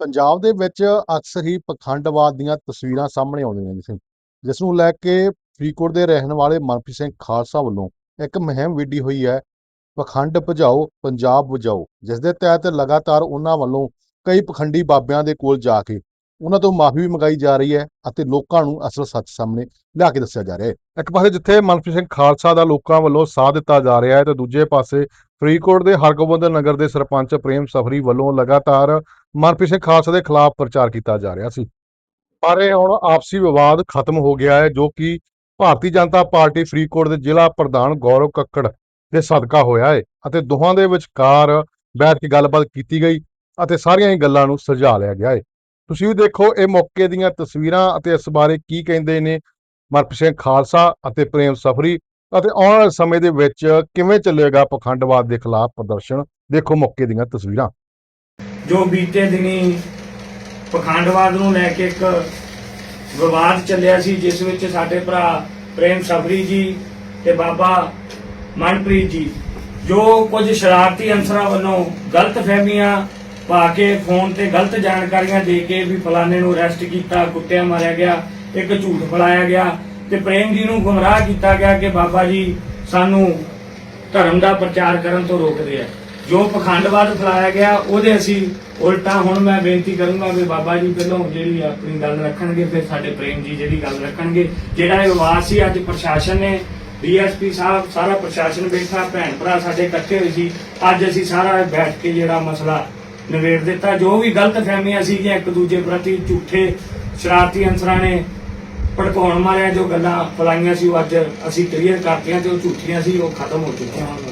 ਪੰਜਾਬ ਦੇ ਵਿੱਚ ਅਕਸਰ ਹੀ ਪਖੰਡਵਾਦ ਦੀਆਂ ਤਸਵੀਰਾਂ ਸਾਹਮਣੇ ਆਉਂਦੀਆਂ ਨੇ ਜਿਸ ਨੂੰ ਲੈ ਕੇ ਫਰੀਦਕੋਟ ਦੇ ਰਹਿਣ ਵਾਲੇ ਮਨਪ੍ਰੀਤ ਸਿੰਘ ਖਾਲਸਾ ਵੱਲੋਂ ਇੱਕ ਮੁਹਿੰਮ ਵਿੱਢੀ ਹੋਈ ਹੈ, ਪਖੰਡ ਭਜਾਓ, ਪੰਜਾਬ ਬਚਾਓ ਜਿਸ ਦੇ ਤਹਿਤ ਲਗਾਤਾਰ ਉਹਨਾਂ ਵੱਲੋਂ ਕਈ ਪਖੰਡੀ ਬਾਬਿਆਂ ਦੇ ਕੋਲ ਜਾ ਕੇ ਉਹਨਾਂ ਤੋਂ ਮਾਫੀ ਵੀ ਮੰਗਾਈ ਜਾ ਰਹੀ ਹੈ ਅਤੇ ਲੋਕਾਂ ਨੂੰ ਅਸਲ ਸੱਚ ਸਾਹਮਣੇ ਲਿਆ ਕੇ ਦੱਸਿਆ ਜਾ ਰਿਹਾ ਹੈ। ਇੱਕ ਪਾਸੇ ਜਿੱਥੇ ਮਨਪ੍ਰੀਤ ਸਿੰਘ ਖਾਲਸਾ ਦਾ ਲੋਕਾਂ ਵੱਲੋਂ ਸਾਥ ਦਿੱਤਾ ਜਾ ਰਿਹਾ ਹੈ ਤੇ ਦੂਜੇ ਪਾਸੇ ਫਰੀਦਕੋਟ ਦੇ ਹਰਗੋਬਿੰਦ ਨਗਰ ਦੇ ਸਰਪੰਚ ਪ੍ਰੇਮ ਸਫਰੀ ਵੱਲੋਂ ਲਗਾਤਾਰ ਮਨਪ੍ਰੀਤ ਸਿੰਘ ਖਾਲਸਾ ਦੇ ਖਿਲਾਫ ਪ੍ਰਚਾਰ ਕੀਤਾ ਜਾ ਰਿਹਾ ਸੀ। ਪਰ ਇਹ ਹੁਣ ਆਪਸੀ ਵਿਵਾਦ ਖਤਮ ਹੋ ਗਿਆ ਹੈ, ਜੋ ਕਿ ਭਾਰਤੀ ਜਨਤਾ ਪਾਰਟੀ ਫਰੀਦਕੋਟ ਦੇ ਜ਼ਿਲ੍ਹਾ ਪ੍ਰਧਾਨ ਗੌਰਵ ਕੱਕੜ ਦੇ ਸਦਕਾ ਹੋਇਆ ਹੈ ਅਤੇ ਦੋਹਾਂ ਦੇ ਵਿਚਕਾਰ ਬੈਠ ਕੇ ਗੱਲਬਾਤ ਕੀਤੀ ਗਈ ਅਤੇ ਸਾਰੀਆਂ ਹੀ ਗੱਲਾਂ ਨੂੰ ਸੁਲਝਾ ਲਿਆ ਗਿਆ ਹੈ। ਤੁਸੀਂ ਵੀ ਦੇਖੋ, ਇਹ ਮੌਕੇ ਦੀਆਂ ਤਸਵੀਰਾਂ ਅਤੇ ਇਸ ਬਾਰੇ ਕੀ ਕਹਿੰਦੇ ਨੇ ਮਨਪ੍ਰੀਤ ਸਿੰਘ ਖਾਲਸਾ ਅਤੇ ਪ੍ਰੇਮ ਸਫਰੀ ਅਤੇ ਆਉਣ ਵਾਲੇ ਸਮੇਂ ਦੇ ਵਿੱਚ ਕਿਵੇਂ ਚੱਲੇਗਾ ਪਖੰਡਵਾਦ ਦੇ ਖਿਲਾਫ ਪ੍ਰਦਰਸ਼ਨ, ਦੇਖੋ ਮੌਕੇ ਦੀਆਂ ਤਸਵੀਰਾਂ। ਜੋ ਬੀਤੇ ਦਿਨੀ ਪਖੰਡਵਾਦ ਨੂੰ ਲੈ ਕੇ ਇੱਕ ਵਿਵਾਦ ਚੱਲਿਆ ਸੀ, ਜਿਸ ਵਿੱਚ ਸਾਡੇ ਭਰਾ ਪ੍ਰੇਮ ਸਬਰੀ ਜੀ ਤੇ ਬਾਬਾ ਮਨਪ੍ਰੀਤ ਜੀ, ਜੋ ਕੁਝ ਸ਼ਰਾਰਤੀ ਅੰਸਰਾਂ ਵੱਲੋਂ ਗਲਤ ਫਹਿਮੀਆਂ ਪਾ ਕੇ ਫੋਨ ਤੇ ਗਲਤ ਜਾਣਕਾਰੀਆਂ ਦੇ ਕੇ ਵੀ ਫਲਾਣੇ ਨੂੰ ਅਰੈਸਟ ਕੀਤਾ, ਕੁੱਟਿਆ, ਮਾਰਿਆ ਗਿਆ, ਇੱਕ ਝੂਠ ਫਲਾਇਆ ਗਿਆ ਤੇ ਪ੍ਰੇਮ ਜੀ ਨੂੰ ਗੁੰਮਰਾਹ ਕੀਤਾ ਗਿਆ ਕਿ ਬਾਬਾ ਜੀ ਸਾਨੂੰ ਧਰਮ ਦਾ ਪ੍ਰਚਾਰ ਕਰਨ ਤੋਂ ਰੋਕਦੇ ਆ। ਜੋ ਪਖੰਡਵਾਦ ਫੈਲਾਇਆ ਗਿਆ, ਉਹਦੇ ਅਸੀਂ ਉਲਟਾ ਹੁਣ ਮੈਂ ਬੇਨਤੀ ਕਰੂੰਗਾ ਕਿ ਬਾਬਾ ਜੀ ਪਹਿਲਾਂ ਜਿਹੜੀ ਆਪਣੀ ਗੱਲ ਰੱਖਣਗੇ, ਫਿਰ ਸਾਡੇ ਪ੍ਰੇਮ ਜੀ ਜਿਹੜੀ ਗੱਲ ਰੱਖਣਗੇ। ਜਿਹੜਾ ਇਹ ਵਿਵਾਦ ਸੀ ਅੱਜ ਪ੍ਰਸ਼ਾਸਨ ਨੇ, ਡੀਐਸਪੀ ਸਾਹਿਬ, ਸਾਰਾ ਪ੍ਰਸ਼ਾਸਨ ਬੈਠਾ ਭੈਣ ਭਰਾ ਸਾਡੇ ਇਕੱਠੇ ਹੋਏ ਸੀ, ਅੱਜ ਅਸੀਂ ਸਾਰਾ ਬੈਠ ਕੇ ਜਿਹੜਾ ਮਸਲਾ ਨਿਬੇੜ ਦਿੱਤਾ। ਜੋ ਵੀ ਗਲਤ ਫਹਿਮੀਆਂ ਸੀਗੀਆਂ, ਇੱਕ ਦੂਜੇ ਪ੍ਰਤੀ ਝੂਠੇ ਸ਼ਰਾਰਤੀ ਅੰਸਰਾਂ ਨੇ ਭੜਕਾਉਣ ਮਾਰਿਆ, ਜੋ ਗੱਲਾਂ ਫਲਾਈਆਂ ਸੀ, ਉਹ ਅੱਜ ਅਸੀਂ ਕਲੀਅਰ ਕਰਤੀਆਂ ਤੇ ਉਹ ਝੂਠੀਆਂ ਸੀ, ਉਹ ਖਤਮ ਹੋ ਚੁੱਕੀਆਂ ਹਨ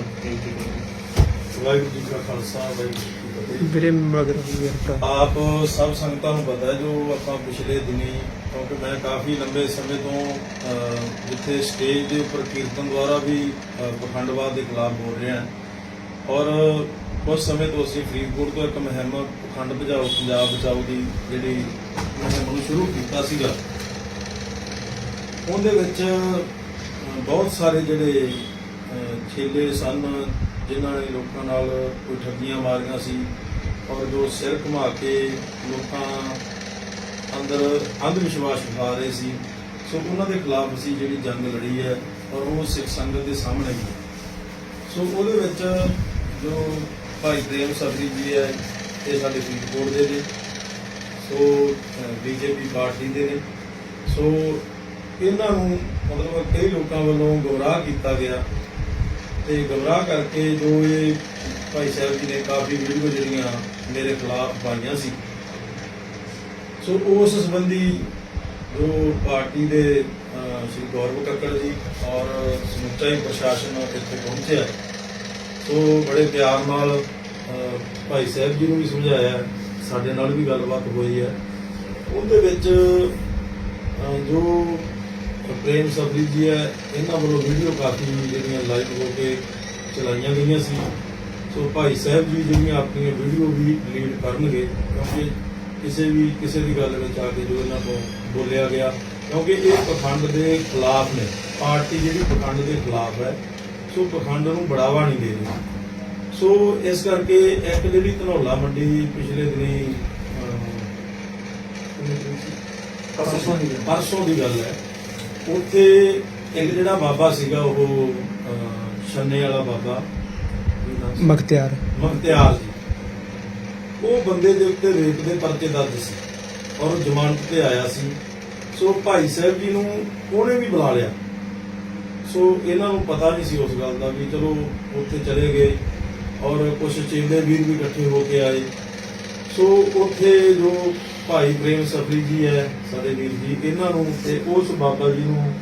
ਵਾਹਿਗੁਰੂ ਜੀ ਕਾ ਖਾਲਸਾ ਵਾਹਿਗੁਰੂ ਜੀ ਕੀ ਫਤਿਹ। ਵੀਰੇ ਮਗਰ ਵੀਰ ਆਪ ਸਭ ਸੰਗਤਾਂ ਨੂੰ ਪਤਾ ਹੈ ਜੋ ਆਪਾਂ ਪਿਛਲੇ ਦਿਨੀ ਕਿਉਂਕਿ ਮੈਂ ਕਾਫੀ ਲੰਬੇ ਸਮੇਂ ਤੋਂ ਅਹ, ਜਿੱਥੇ ਸਟੇਜ ਦੇ ਉੱਪਰ ਕੀਰਤਨ ਦੁਆਰਾ ਵੀ ਅਹ, ਪਖੰਡਵਾਦ ਦੇ ਖਿਲਾਫ ਬੋਲ ਰਹੇ ਹਾਂ। ਔਰ ਕੁਝ ਸਮੇਂ ਤੋਂ ਅਸੀਂ ਫਰੀਦਕੋਟ ਤੋਂ ਇੱਕ ਮੁਹਿੰਮ ਪਖੰਡ ਭਜਾਓ ਪੰਜਾਬ ਬਚਾਓ ਦੀ ਜਿਹੜੀ ਮੁਹਿੰਮ ਨੂੰ ਸ਼ੁਰੂ ਕੀਤਾ ਸੀਗਾ। ਉਹਦੇ ਵਿੱਚ ਅਹ, ਬਹੁਤ ਸਾਰੇ ਜਿਹੜੇ ਅਹ, ਛੇਲੇ ਸਨ ਜਿਨ੍ਹਾਂ ਨੇ ਲੋਕਾਂ ਨਾਲ ਕੋਈ ਠੱਗੀਆਂ ਮਾਰੀਆਂ ਸੀ ਔਰ ਜੋ ਸਿਰ ਘੁਮਾ ਕੇ ਲੋਕਾਂ ਅੰਦਰ ਅੰਧ ਵਿਸ਼ਵਾਸ ਵਿਖਾ ਰਹੇ ਸੀ, ਸੋ ਉਹਨਾਂ ਦੇ ਖਿਲਾਫ ਅਸੀਂ ਜਿਹੜੀ ਜੰਗ ਲੜੀ ਹੈ ਔਰ ਉਹ ਸਿੱਖ ਸੰਗਤ ਦੇ ਸਾਹਮਣੇ ਹੀ। ਸੋ ਉਹਦੇ ਵਿੱਚ ਜੋ ਭਾਈ ਪ੍ਰੇਮ ਸਬਰੀ ਜੀ ਹੈ, ਇਹ ਸਾਡੇ ਫਰੀਦਕੋਟ ਦੇ ਨੇ, ਸੋ ਬੀਜੇਪੀ ਪਾਰਟੀ ਦੇ ਨੇ। ਸੋ, ਇਹਨਾਂ ਨੂੰ ਮਤਲਬ ਕਈ ਲੋਕਾਂ ਵੱਲੋਂ ਗੁੰਮਰਾਹ ਕੀਤਾ ਗਿਆ ਤੇ ਗਮਰਾਹ ਕਰਕੇ ਜੋ ਇਹ ਭਾਈ ਸਾਹਿਬ ਜੀ ਨੇ ਕਾਫੀ ਵੀਡੀਓ ਜਿਹੜੀਆਂ ਮੇਰੇ ਖਿਲਾਫ ਪਾਈਆਂ ਸੀ। ਸੋ ਉਸ ਸੰਬੰਧੀ ਜੋ ਪਾਰਟੀ ਦੇ ਸ਼੍ਰੀ ਗੌਰਵ ਕੱਕੜ ਜੀ ਔਰ ਸਮੁੱਚਾ ਹੀ ਪ੍ਰਸ਼ਾਸਨ ਇੱਥੇ ਪਹੁੰਚਿਆ। ਸੋ ਬੜੇ ਪਿਆਰ ਨਾਲ ਭਾਈ ਸਾਹਿਬ ਜੀ ਨੂੰ ਵੀ ਸਮਝਾਇਆ, ਸਾਡੇ ਨਾਲ ਵੀ ਗੱਲਬਾਤ ਹੋਈ ਹੈ। ਉਹਦੇ ਵਿੱਚ ਜੋ ਪ੍ਰੇਮ ਸਬਰੀ ਜੀ ਹੈ ਇਹਨਾਂ ਵੱਲੋਂ ਵੀਡੀਓ ਕਾਫੀ ਜਿਹੜੀਆਂ ਲਾਈਵ ਹੋ ਕੇ ਚਲਾਈਆਂ ਗਈਆਂ ਸੀ। ਸੋ ਭਾਈ ਸਾਹਿਬ ਜੀ ਜਿਹੜੀਆਂ ਆਪਣੀਆਂ ਵੀਡੀਓ ਵੀ ਡਿਲੀਟ ਕਰਨਗੇ ਕਿਉਂਕਿ ਕਿਸੇ ਵੀ ਕਿਸੇ ਦੀ ਗੱਲ ਵਿੱਚ ਆ ਕੇ ਜੋ ਇਹਨਾਂ ਤੋਂ ਬੋਲਿਆ ਗਿਆ ਕਿਉਂਕਿ ਇਹ ਪਖੰਡ ਦੇ ਖਿਲਾਫ ਨੇ। ਪਾਰਟੀ ਜਿਹੜੀ ਪਖੰਡ ਦੇ ਖਿਲਾਫ ਹੈ ਸੋ ਪਖੰਡ ਨੂੰ ਬੜਾਵਾ ਨਹੀਂ ਦੇ ਰਹੀ। ਸੋ ਇਸ ਕਰਕੇ ਇੱਕ ਜਿਹੜੀ ਧਨੌਲਾ ਮੰਡੀ ਪਿਛਲੇ ਦਿਨੀ। ਪਰਸੋਂ ਦੀ ਗੱਲ ਹੈ। ਉੱਥੇ ਇੱਕ ਜਿਹੜਾ ਬਾਬਾ ਸੀਗਾ ਉਹ ਛੰਨੇ ਵਾਲਾ ਬਾਬਾ? ਮਖਤਿਆਰ। ਮਖਤਿਆਰ ਜੀ। ਉਹ ਬੰਦੇ ਦੇ ਉੱਤੇ ਰੇਪ ਦੇ ਪਰਚੇ ਦਰਜ ਸੀ ਔਰ ਜ਼ਮਾਨਤ ਤੇ ਆਇਆ ਸੀ। ਸੋ ਭਾਈ ਸਾਹਿਬ ਜੀ ਨੂੰ ਉਹਨੇ ਵੀ ਬੁਲਾ ਲਿਆ। ਸੋ ਇਹਨਾਂ ਨੂੰ ਪਤਾ ਨਹੀਂ ਸੀ ਉਸ ਗੱਲ ਦਾ ਵੀ ਚਲੋ ਉੱਥੇ ਚਲੇ ਗਏ ਔਰ ਕੁਝ ਚੇਲੇ ਵੀਰ ਵੀ ਇਕੱਠੇ ਹੋ ਕੇ ਆਏ। ਸੋ ਉੱਥੇ ਜੋ ਭਾਈ ਪ੍ਰੇਮ ਸਫਰੀ ਜੀ ਹੈ, ਸਾਡੇ ਵੀਰ ਜੀ, ਇਹਨਾਂ ਨੂੰ ਤੇ ਉਸ ਬਾਬਾ ਜੀ ਨੂੰ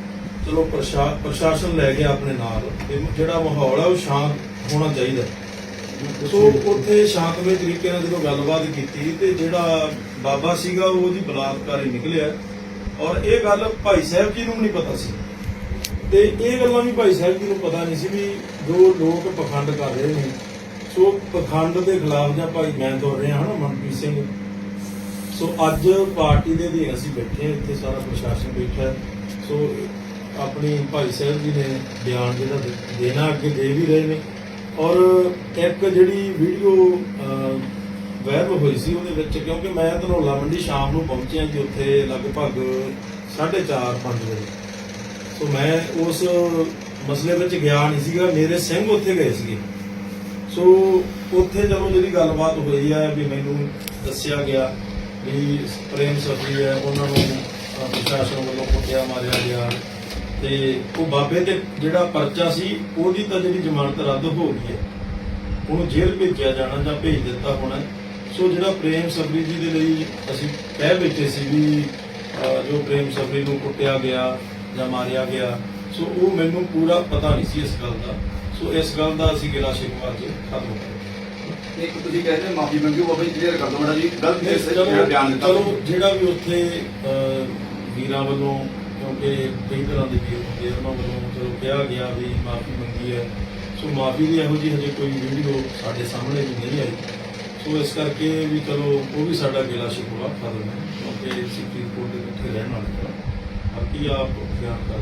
ਚਲੋ ਪ੍ਰਸ਼ਾ- ਪ੍ਰਸ਼ਾਸਨ ਲੈ ਗਿਆ ਆਪਣੇ ਨਾਲ ਤੇ ਜਿਹੜਾ ਮਾਹੌਲ ਹੈ ਉਹ ਸ਼ਾਂਤ ਹੋਣਾ ਚਾਹੀਦਾ। ਸੋ ਉੱਥੇ ਸ਼ਾਂਤਮਈ ਤਰੀਕੇ ਨਾਲ ਜਦੋਂ ਗੱਲਬਾਤ ਕੀਤੀ ਤੇ ਜਿਹੜਾ ਬਾਬਾ ਸੀਗਾ ਉਹ ਉਹਦੀ ਬਲਾਤਕਾਰੀ ਨਿਕਲਿਆ। ਔਰ ਇਹ ਗੱਲ ਭਾਈ ਸਾਹਿਬ ਜੀ ਨੂੰ ਨਹੀਂ ਪਤਾ ਸੀ। ਤੇ ਇਹ ਗੱਲਾਂ ਵੀ ਭਾਈ ਸਾਹਿਬ ਜੀ ਨੂੰ ਪਤਾ ਨਹੀਂ ਸੀ ਵੀ ਜੋ ਲੋਕ ਪਖੰਡ ਕਰ ਰਹੇ ਨੇ, ਸੋ ਪਖੰਡ ਦੇ ਖਿਲਾਫ ਜਾਂ ਭਾਈ ਮੈਂ ਤੋਰ ਰਿਹਾ ਹਾਂ ਨਾ ਮਨਪ੍ਰੀਤ ਸਿੰਘ ਸੋ ਅੱਜ ਪਾਰਟੀ ਦੇ ਅਧੀਨ ਅਸੀਂ ਬੈਠੇ ਹਾਂ, ਇੱਥੇ ਸਾਰਾ ਪ੍ਰਸ਼ਾਸਨ ਬੈਠਾ ਹੈ। ਸੋ ਆਪਣੀ ਭਾਈ ਸਾਹਿਬ ਜੀ ਨੇ ਬਿਆਨ ਜਿਹੜਾ ਦੇਣਾ, ਅੱਗੇ ਦੇ ਵੀ ਰਹੇ ਨੇ। ਔਰ ਇੱਕ ਜਿਹੜੀ ਵੀਡੀਓ ਵਾਇਰਲ ਹੋਈ ਸੀ ਉਹਦੇ ਵਿੱਚ, ਕਿਉਂਕਿ ਮੈਂ ਧਨੌਲਾ ਮੰਡੀ ਸ਼ਾਮ ਨੂੰ ਪਹੁੰਚਿਆ ਜੀ ਉੱਥੇ ਲਗਭਗ 4:30 5 ਵਜੇ। ਸੋ ਮੈਂ ਉਸ ਮਸਲੇ ਵਿੱਚ ਗਿਆ ਨਹੀਂ ਸੀਗਾ, ਮੇਰੇ ਸਿੰਘ ਉੱਥੇ ਗਏ ਸੀਗੇ। ਸੋ ਉੱਥੇ ਜਦੋਂ ਜਿਹੜੀ ਗੱਲਬਾਤ ਹੋਈ ਆ ਵੀ ਮੈਨੂੰ ਦੱਸਿਆ ਗਿਆ ਵੀ ਪ੍ਰੇਮ ਸਫਰੀ ਹੈ ਉਹਨਾਂ ਨੂੰ ਅਹ, ਪ੍ਰਸ਼ਾਸਨ ਵੱਲੋਂ ਕੁੱਟਿਆ ਮਾਰਿਆ ਗਿਆ। ਤੇ ਉਹ ਬਾਬੇ ਤੇ ਜਿਹੜਾ ਪਰਚਾ ਸੀ ਉਹਦੀ ਤਾਂ ਜਿਹੜੀ ਜ਼ਮਾਨਤ ਰੱਦ ਹੋ ਗਈ ਹੈ। ਉਹਨੂੰ ਜੇਲ੍ਹ ਭੇਜਿਆ ਜਾਣਾ ਜਾਂ ਭੇਜ ਦਿੱਤਾ ਹੋਣਾ ਸੋ ਜਿਹੜਾ ਪ੍ਰੇਮ ਸਬਰੀ ਜੀ ਦੇ ਲਈ ਅਸੀਂ ਕਹਿ ਬੈਠੇ ਸੀ ਵੀ ਜੋ ਪ੍ਰੇਮ ਸਬਰੀ ਨੂੰ ਕੁੱਟਿਆ ਗਿਆ ਜਾਂ ਮਾਰਿਆ ਗਿਆ ਸੋ ਉਹ ਮੈਨੂੰ ਪੂਰਾ ਪਤਾ ਨਹੀਂ ਸੀ ਇਸ ਗੱਲ ਦਾ। ਸੋ ਇਸ ਗੱਲ ਦਾ ਅਸੀਂ ਗਿਲਾ ਸ਼ਿਕਵਾ ਅੱਜ ਖਤਮ ਕਰ ਇੱਕ ਤੁਸੀਂ ਕਹਿੰਦੇ ਮਾਫੀ ਮੰਗੀ ਬਾਬਾ ਜੀ ਕਲੀਅਰ ਕਰ ਦਿਓ ਮਾੜਾ ਜੀ ਗਲਤ ਨਹੀਂ, ਜਿਹੜਾ ਚਲੋ ਬਿਆਨ ਦਿੱਤਾ। ਚਲੋ ਜਿਹੜਾ ਵੀ ਉੱਥੇ ਵੀਰਾਂ ਵੱਲੋਂ ਕਿਉਂਕਿ ਕਈ ਤਰ੍ਹਾਂ ਦੇ ਵੀਰ ਹੁੰਦੇ ਆ ਉਹਨਾਂ ਵੱਲੋਂ ਚਲੋ ਕਿਹਾ ਗਿਆ ਵੀ ਮਾਫੀ ਮੰਗੀ ਹੈ। ਸੋ ਮਾਫੀ ਦੀ ਇਹੋ ਜਿਹੀ ਹਜੇ ਕੋਈ ਵੀਡੀਓ ਸਾਡੇ ਸਾਹਮਣੇ ਵੀ ਨਹੀਂ ਆਈ। ਸੋ ਇਸ ਕਰਕੇ ਵੀ ਚਲੋ ਉਹ ਵੀ ਸਾਡਾ ਗਿਲਾ ਸ਼ਿਕਵਾ ਖਤਮ ਹੈ ਕਿਉਂਕਿ ਸਿੱਖੀ ਕੋਲ ਦੇ ਇਕੱਠੇ ਰਹਿਣ ਵਾਲੇ ਹਾਂ ਬਾਕੀ ਆਪ ਬਿਆਨ ਕਰ।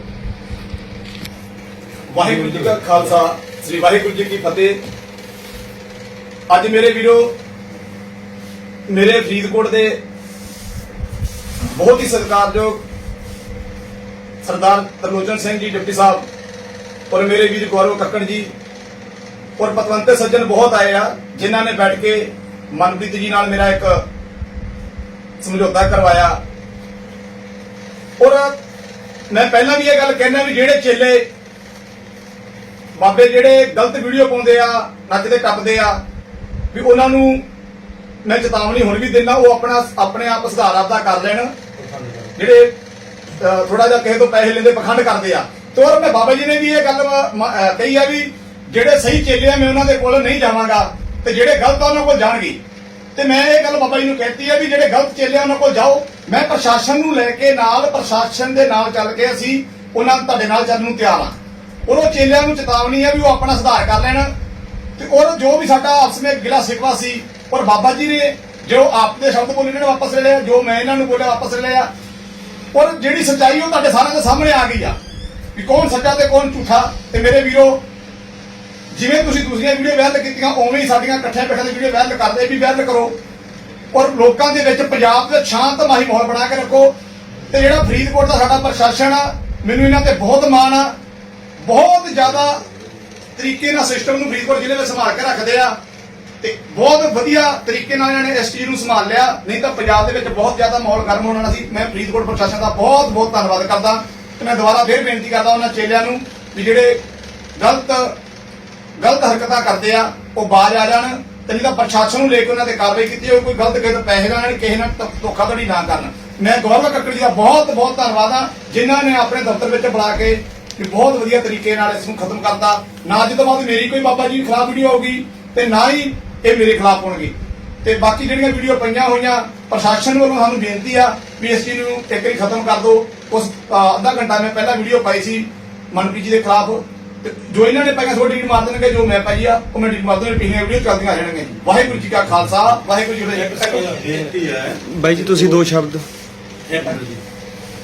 ਵਾਹਿਗੁਰੂ ਜੀ ਕਾ ਖਾਲਸਾ ਸ੍ਰੀ ਵਾਹਿਗੁਰੂ ਜੀ ਕੀ ਫਤਿਹ। ਅੱਜ ਮੇਰੇ ਵੀਰੋ, ਮੇਰੇ ਫਰੀਦਕੋਟ ਦੇ ਬਹੁਤ ਹੀ ਸਤਿਕਾਰਯੋਗ ਸਰਦਾਰ ਤਰਲੋਚਨ ਸਿੰਘ ਜੀ, ਡਿਪਟੀ ਸਾਹਿਬ, ਔਰ ਮੇਰੇ ਵੀਰ ਗੌਰਵ ਕੱਕੜ ਜੀ, ਔਰ ਪਤਵੰਤੇ ਸੱਜਣ ਬਹੁਤ ਆਏ ਆ, ਜਿਨ੍ਹਾਂ ਨੇ ਬੈਠ ਕੇ ਮਨਪ੍ਰੀਤ ਜੀ ਨਾਲ ਮੇਰਾ ਇੱਕ ਸਮਝੌਤਾ ਕਰਵਾਇਆ। ਔਰ ਮੈਂ ਪਹਿਲਾਂ ਵੀ ਇਹ ਗੱਲ ਕਹਿਣਾ ਵੀ ਜਿਹੜੇ ਚੇਲੇ ਬਾਬੇ ਜਿਹੜੇ ਗਲਤ ਵੀਡੀਓ ਪਾਉਂਦੇ ਆ ਨੱਚਦੇ ਟੱਪਦੇ ਆ ਵੀ ਉਹਨਾਂ ਨੂੰ ਮੈਂ ਚੇਤਾਵਨੀ ਹੁਣ ਵੀ ਦਿੰਦਾ, ਉਹ ਆਪਣਾ ਆਪਣੇ ਆਪ ਸੁਧਾਰ ਆਪਦਾ ਕਰ ਲੈਣ। ਜਿਹੜੇ ਥੋੜਾ ਜਿਹਾ ਕਿਸੇ ਤੋਂ ਪੈਸੇ ਲੈਂਦੇ, ਪਖੰਡ ਕਰਦੇ ਆ। ਤੇ ਔਰ ਮੈਂ ਬਾਬਾ ਜੀ ਨੇ ਵੀ ਇਹ ਗੱਲ ਕਹੀ ਆ ਵੀ ਜਿਹੜੇ ਸਹੀ ਚੇਲੇ ਆ, ਮੈਂ ਉਹਨਾਂ ਦੇ ਕੋਲ ਨਹੀਂ ਜਾਵਾਂਗਾ। ਤੇ ਜਿਹੜੇ ਗਲਤ ਆ, ਉਹਨਾਂ ਕੋਲ ਜਾਣਗੇ। ਤੇ ਮੈਂ ਇਹ ਗੱਲ ਬਾਬਾ ਜੀ ਨੂੰ ਕਹਿਤੀ ਹੈ ਵੀ ਜਿਹੜੇ ਗਲਤ ਚੇਲੇ ਆ, ਉਹਨਾਂ ਕੋਲ ਜਾਓ। ਮੈਂ ਪ੍ਰਸ਼ਾਸਨ ਨੂੰ ਲੈ ਕੇ ਨਾਲ, ਪ੍ਰਸ਼ਾਸਨ ਦੇ ਨਾਲ ਚੱਲ ਕੇ ਅਸੀਂ ਉਹਨਾਂ ਤੁਹਾਡੇ ਨਾਲ ਚੱਲਣ ਨੂੰ ਤਿਆਰ ਆ। ਔਰ ਉਹ ਚੇਲਿਆਂ ਨੂੰ ਚੇਤਾਵਨੀ ਹੈ ਵੀ ਉਹ ਆਪਣਾ ਸੁਧਾਰ ਕਰ ਲੈਣ। ਤੇ ਔਰ ਜੋ ਵੀ ਸਾਡਾ ਆਪਸ ਵਿੱਚ ਗਿਲਾ ਸਿਕਵਾ ਸੀ ਔਰ ਬਾਬਾ ਜੀ ਨੇ ਜੋ ਆਪ ਦੇ ਸ਼ਬਦ ਬੋਲੇ, ਇਹਨਾਂ ਨੇ ਵਾਪਸ ਲੈ ਲਿਆ, ਜੋ ਮੈਂ ਇਹਨਾਂ ਨੂੰ ਬੋਲਿਆ, ਵਾਪਸ ਲੈ ਲਿਆ। ਔਰ ਜਿਹੜੀ ਸੱਚਾਈ ਉਹ ਤੁਹਾਡੇ ਸਾਰਿਆਂ ਦੇ ਸਾਹਮਣੇ ਆ ਗਈ ਆ, ਵੀ ਕੌਣ ਸੱਚਾ ਤੇ ਕੌਣ ਝੂਠਾ। ਤੇ ਮੇਰੇ ਵੀਰੋ, ਜਿਵੇਂ ਤੁਸੀਂ ਦੂਸਰੀਆਂ ਵੀਡੀਓ ਵਾਇਰਲ ਕੀਤੀਆਂ, ਉਵੇਂ ਹੀ ਸਾਡੀਆਂ ਇਕੱਠੇ ਬੈਠੇ ਦੀ ਵੀਡੀਓ ਵਾਇਰਲ ਕਰਦੇ ਵੀ ਵਾਇਰਲ ਕਰੋ। ਔਰ ਲੋਕਾਂ ਦੇ ਵਿੱਚ ਪੰਜਾਬ ਦੇ ਸ਼ਾਂਤਮਈ ਮਾਹੌਲ ਬਣਾ ਕੇ ਰੱਖੋ। ਤੇ ਜਿਹੜਾ ਫਰੀਦਕੋਟ ਦਾ ਸਾਡਾ ਪ੍ਰਸ਼ਾਸਨ ਆ, ਮੈਨੂੰ ਇਹਨਾਂ ਤੇ ਬਹੁਤ ਮਾਣ ਆ। ਬਹੁਤ ਜ਼ਿਆਦਾ ਤਰੀਕੇ ਨਾਲ ਸਿਸਟਮ ਨੂੰ ਫਰੀਦਕੋਟ ਜ਼ਿਲ੍ਹੇ ਵਿੱਚ ਸੰਭਾਲ ਕੇ ਰੱਖਦੇ ਆ ਤੇ ਬਹੁਤ ਵਧੀਆ ਤਰੀਕੇ ਨਾਲ ਇਹਨਾਂ ਨੇ ਇਸ ਚੀਜ਼ ਨੂੰ ਸੰਭਾਲ ਲਿਆ। ਨਹੀਂ ਤਾਂ ਪੰਜਾਬ ਦੇ ਵਿੱਚ ਬਹੁਤ ਜ਼ਿਆਦਾ ਮਾਹੌਲ ਗਰਮ ਹੋਣ ਵਾਲਾ ਸੀ। ਮੈਂ ਫਰੀਦਕੋਟ ਪ੍ਰਸ਼ਾਸਨ ਦਾ ਬਹੁਤ ਬਹੁਤ ਧੰਨਵਾਦ ਕਰਦਾ ਤੇ ਮੈਂ ਦੁਬਾਰਾ ਫੇਰ ਬੇਨਤੀ ਕਰਦਾ ਉਹਨਾਂ ਚੇਲਿਆਂ ਨੂੰ ਵੀ ਜਿਹੜੇ ਗਲਤ ਗਲਤ ਹਰਕਤਾਂ ਕਰਦੇ ਆ, ਉਹ ਬਾਜ ਆ ਜਾਣ ਤੇ ਨਹੀਂ ਤਾਂ ਪ੍ਰਸ਼ਾਸਨ ਨੂੰ ਲੈ ਕੇ ਉਹਨਾਂ ਤੇ ਕਾਰਵਾਈ ਕੀਤੀ ਜਾਵੇ ਕੋਈ ਗਲਤ ਕਿਸੇ ਪੈਸੇ ਲੈਣ, ਕਿਸੇ ਨਾਲ ਧੋਖਾਧੜੀ ਨਾ ਕਰਨ। ਮੈਂ ਗੌਰਵ ਕੱਕੜ ਜੀ ਦਾ ਬਹੁਤ ਬਹੁਤ ਧੰਨਵਾਦ ਆ, ਜਿਨ੍ਹਾਂ ਨੇ ਆਪਣੇ ਦਫ਼ਤਰ ਵਿੱਚ ਬੁਲਾ ਕੇ ਵੀ ਬਹੁਤ ਵਧੀਆ ਤਰੀਕੇ ਨਾਲ ਇਸ ਨੂੰ ਖਤਮ ਕਰਤਾ। ਨਾ ਅੱਜ ਤੋਂ ਬਾਅਦ ਮੇਰੀ ਕੋਈ ਬਾਬਾ ਜੀ ਖਿਲਾਫ ਵੀਡੀਓ ਹੋਊਗੀ ਤੇ ਨਾ ਹੀ ਇਹ ਮੇਰੇ ਖਿਲਾਫ ਹੋਣਗੇ। ਤੇ ਬਾਕੀ ਜਿਹੜੀਆਂ ਵੀਡੀਓ ਪਈਆਂ ਹੋਈਆਂ ਪ੍ਰਸ਼ਾਸਨ ਵੱਲੋਂ ਸਾਨੂੰ ਬੇਨਤੀ ਆ ਵੀ ਇਸ ਚੀਜ਼ ਨੂੰ ਇੱਕ ਵਾਰੀ ਖਤਮ ਕਰ ਦਿਓ। ਉਸ ਅੱਧਾ ਘੰਟਾ ਮੈਂ ਪਹਿਲਾਂ ਵੀਡੀਓ ਪਾਈ ਸੀ ਮਨਪ੍ਰੀਤ ਜੀ ਦੇ ਖਿਲਾਫ। ਤੇ ਜੋ ਇਹਨਾਂ ਨੇ ਪਾਈਆਂ ਸੋ ਡਿਲੀਟ ਮਾਰ ਦੇਣਗੇ ਜੋ ਮੈਂ ਪਾਈ ਆ ਉਹ ਮੈਂ ਡਿਲੀਟ ਮਾਰ ਦੂੰਗਾ ਪਿਛਲੀਆਂ ਵੀਡੀਓ ਚੱਲਦੀਆਂ ਰਹਿਣਗੀਆਂ ਜੀ। ਵਾਹਿਗੁਰੂ ਜੀ ਕਾ ਖਾਲਸਾ ਵਾਹਿਗੁਰੂ ਜੀ ਇੱਕ ਫਤਿਹ। ਬੇਨਤੀ ਹੈ। ਬਾਈ ਜੀ ਤੁਸੀਂ ਦੋ ਸ਼ਬਦ।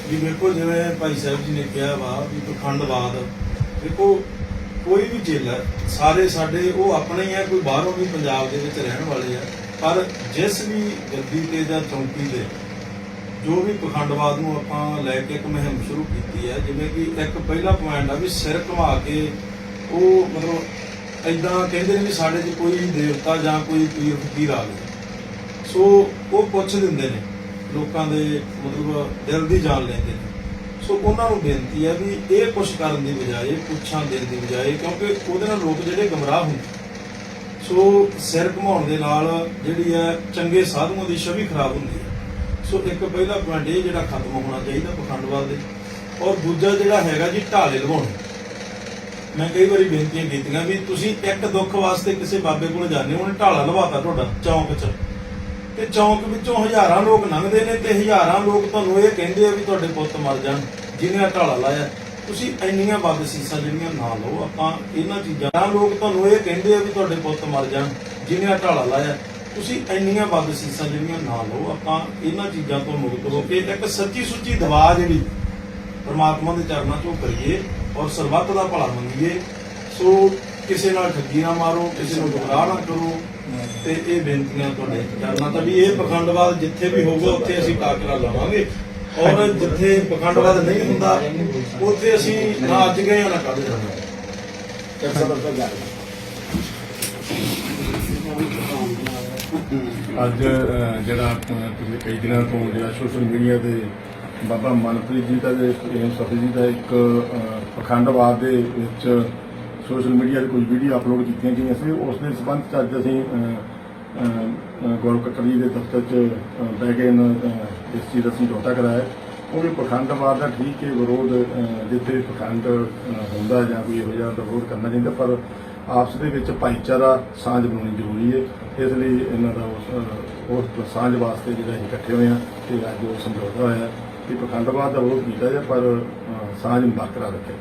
ਵੀ ਬਿਲਕੁਲ ਜਿਵੇਂ ਭਾਈ ਸਾਹਿਬ ਜੀ ਨੇ ਕਿਹਾ ਵਾ ਵੀ ਪਖੰਡਵਾਦ ਦੇਖੋ ਕੋਈ ਵੀ ਜੇਲ੍ਹ ਹੈ, ਸਾਰੇ ਸਾਡੇ, ਉਹ ਆਪਣੇ ਹੀ ਆ ਕੋਈ ਬਾਹਰੋਂ ਵੀ ਪੰਜਾਬ ਦੇ ਵਿੱਚ ਰਹਿਣ ਵਾਲੇ ਆ, ਪਰ ਜਿਸ ਵੀ ਗੱਦੀ ਤੇ ਜਾਂ ਚੌਂਕੀ ਤੇ ਜੋ ਵੀ ਪਖੰਡਵਾਦ ਨੂੰ ਆਪਾਂ ਲੈ ਕੇ ਇੱਕ ਮੁਹਿੰਮ ਸ਼ੁਰੂ ਕੀਤੀ ਹੈ, ਜਿਵੇਂ ਕਿ ਇੱਕ ਪਹਿਲਾ ਪੁਆਇੰਟ ਆ ਵੀ ਸਿਰ ਘੁਮਾ ਕੇ ਉਹ ਮਤਲਬ ਐਦਾਂ ਕਹਿੰਦੇ ਨੇ ਵੀ ਸਾਡੇ 'ਚ ਕੋਈ ਦੇਵਤਾ ਜਾਂ ਕੋਈ ਪੀਰ ਫਕੀਰ ਆ ਗਿਆ ਸੋ ਉਹ ਪੁੱਛ ਦਿੰਦੇ ਨੇ। ਲੋਕਾਂ ਦੇ ਮਤਲਬ ਦਿਲ ਦੀ ਜਾਨ ਲੈਂਦੇ ਨੇ। ਸੋ ਉਹਨਾਂ ਨੂੰ ਬੇਨਤੀ ਹੈ ਵੀ ਇਹ ਕੁਛ ਕਰਨ ਦੀ ਬਜਾਏ, ਪੁੱਛਾਂ ਦੇਣ ਦੀ ਬਜਾਏ, ਕਿਉਂਕਿ ਉਹਦੇ ਨਾਲ ਲੋਕ ਜਿਹੜੇ ਗਮਰਾਹ ਹੁੰਦੇ ਸੋ ਸਿਰ ਘਮਾਉਣ ਦੇ ਨਾਲ ਜਿਹੜੀ ਹੈ ਚੰਗੇ ਸਾਧੂਆਂ ਦੀ ਛਵੀ ਖਰਾਬ ਹੁੰਦੀ ਹੈ ਸੋ ਇੱਕ ਪਹਿਲਾ ਪੁਆਇੰਟ ਇਹ ਜਿਹੜਾ ਖਤਮ ਹੋਣਾ ਚਾਹੀਦਾ ਪਖੰਡਵਾਦ ਦੇ। ਔਰ ਦੂਜਾ ਜਿਹੜਾ ਹੈਗਾ ਜੀ ਢਾਲੇ ਲਵਾਉਣੇ। ਮੈਂ ਕਈ ਵਾਰੀ ਬੇਨਤੀਆਂ ਕੀਤੀਆਂ ਵੀ ਤੁਸੀਂ ਇੱਕ ਦੁੱਖ ਵਾਸਤੇ ਕਿਸੇ ਬਾਬੇ ਕੋਲ ਜਾਂਦੇ ਹੋ, ਉਹਨੇ ਢਾਲਾ ਲਵਾਤਾ ਤੁਹਾਡਾ ਚੌਂਕ 'ਚ। ਤੇ ਚੌਂਕ ਵਿੱਚੋਂ ਹਜ਼ਾਰਾਂ ਲੋਕ ਲੰਘਦੇ ਨੇ ਤੇ ਹਜ਼ਾਰਾਂ ਲੋਕ ਤੁਹਾਨੂੰ ਇਹ ਕਹਿੰਦੇ ਆ ਵੀ ਤੁਹਾਡੇ ਪੁੱਤ ਮਰ ਜਾਣ, ਜਿਹਨੇ ਢਾਲਾ ਲਾਇਆ। ਤੁਸੀਂ ਇੰਨੀਆਂ ਵੱਧ ਸੀਸਾਂ ਜਿਹੜੀਆਂ ਨਾ ਲਓ, ਆਪਾਂ ਇਹਨਾਂ ਚੀਜ਼ਾਂ ਲੋਕ ਤੁਹਾਨੂੰ ਇਹ ਕਹਿੰਦੇ ਆ ਵੀ ਤੁਹਾਡੇ ਪੁੱਤ ਮਰ ਜਾਣ, ਜਿਹਨੇ ਢਾਲਾ ਲਾਇਆ। ਤੁਸੀਂ ਇੰਨੀਆਂ ਵੱਧ ਸੀਸਾਂ ਜਿਹੜੀਆਂ ਨਾ ਲਓ, ਆਪਾਂ ਇਹਨਾਂ ਚੀਜ਼ਾਂ ਤੋਂ ਮੁਕਤ ਹੋ ਕੇ ਇੱਕ ਸੱਚੀ ਸੁੱਚੀ ਦਵਾ ਜਿਹੜੀ ਪਰਮਾਤਮਾ ਦੇ ਚਰਨਾਂ 'ਚੋਂ ਕਰੀਏ ਔਰ ਸਰਬੱਤ ਦਾ ਭਲਾ ਮੰਗੀਏ, ਸੋ ਕਿਸੇ ਨਾਲ ਠੱਗੀ ਨਾ ਮਾਰੋ, ਕਿਸੇ ਨੂੰ ਗੁੰਮਰਾਹ ਨਾ ਕਰੋ ਤੇ ਇਹ ਬੇਨਤੀਆਂ ਤੁਹਾਡੇ ਕਰਨਾ ਤਾਂ ਵੀ ਇਹ ਪਖੰਡਵਾਦ ਜਿੱਥੇ ਵੀ ਹੋਊਗਾ ਉੱਥੇ ਅਸੀਂ ਟਾਕਰਾ ਲਾਵਾਂਗੇ। ਔਰ ਜਿੱਥੇ ਪਖੰਡਵਾਦ ਨਹੀਂ ਹੁੰਦਾ ਉੱਥੇ ਅਸੀਂ ਨਾ ਅੱਜ ਗਏ ਨਾ ਕੱਲ੍ਹ ਜਾਣਾ ਅੱਜ ਅਹ, ਜਿਹੜਾ ਅਹ, ਪਿਛਲੇ ਕਈ ਦਿਨਾਂ ਤੋਂ ਜਿਹੜਾ ਸੋਸ਼ਲ ਮੀਡੀਆ ਤੇ ਬਾਬਾ ਮਨਪ੍ਰੀਤ ਜੀ ਦਾ ਤੇ ਪ੍ਰੇਮ ਸਫੀ ਜੀ ਦਾ ਇੱਕ ਅਹ, ਪਖੰਡਵਾਦ ਦੇ ਵਿੱਚ ਸੋਸ਼ਲ ਮੀਡੀਆ ਤੇ ਕੁਝ ਵੀਡੀਓ ਅਪਲੋਡ ਕੀਤੀਆਂ ਗਈਆਂ ਸੀ। ਉਸ ਦੇ ਸੰਬੰਧ ਚ ਅੱਜ ਅਸੀਂ ਗੌਰਵ ਕੱਕੜ ਜੀ ਦੇ ਦਫ਼ਤਰ ਚ ਬਹਿ ਕੇ ਇਹਨਾਂ, ਇਸ ਚੀਜ਼ ਦਾ ਸਮਝੌਤਾ ਕਰਾਇਆ। ਉਹਦੇ ਪਖੰਡਵਾਦ ਦਾ ਠੀਕ ਹੈ ਵਿਰੋਧ ਜਿੱਥੇ ਪਖੰਡ ਹੁੰਦਾ ਜਾਂ ਕੋਈ ਇਹੋ ਜਿਹਾ ਵਿਰੋਧ ਕਰਨਾ ਚਾਹੀਦਾ ਪਰ ਆਪਸ ਦੇ ਵਿੱਚ ਭਾਈਚਾਰਾ ਸਾਂਝ ਬਣਾਉਣੀ ਜ਼ਰੂਰੀ ਹੈ। ਇਸ ਲਈ ਇਹਨਾਂ ਦਾ ਉਸ ਸਾਂਝ ਵਾਸਤੇ ਜਿਹੜਾ ਅਸੀਂ ਇਕੱਠੇ ਹੋਏ ਹਾਂ ਤੇ ਅੱਜ ਉਹ ਸਮਝੌਤਾ ਹੋਇਆ ਕਿ ਪਖੰਡਵਾਦ ਦਾ ਵਿਰੋਧ ਕੀਤਾ ਜਾਏ ਪਰ ਅਹ, ਸਾਂਝ ਬਰਕਰਾਰ ਰੱਖਿਆ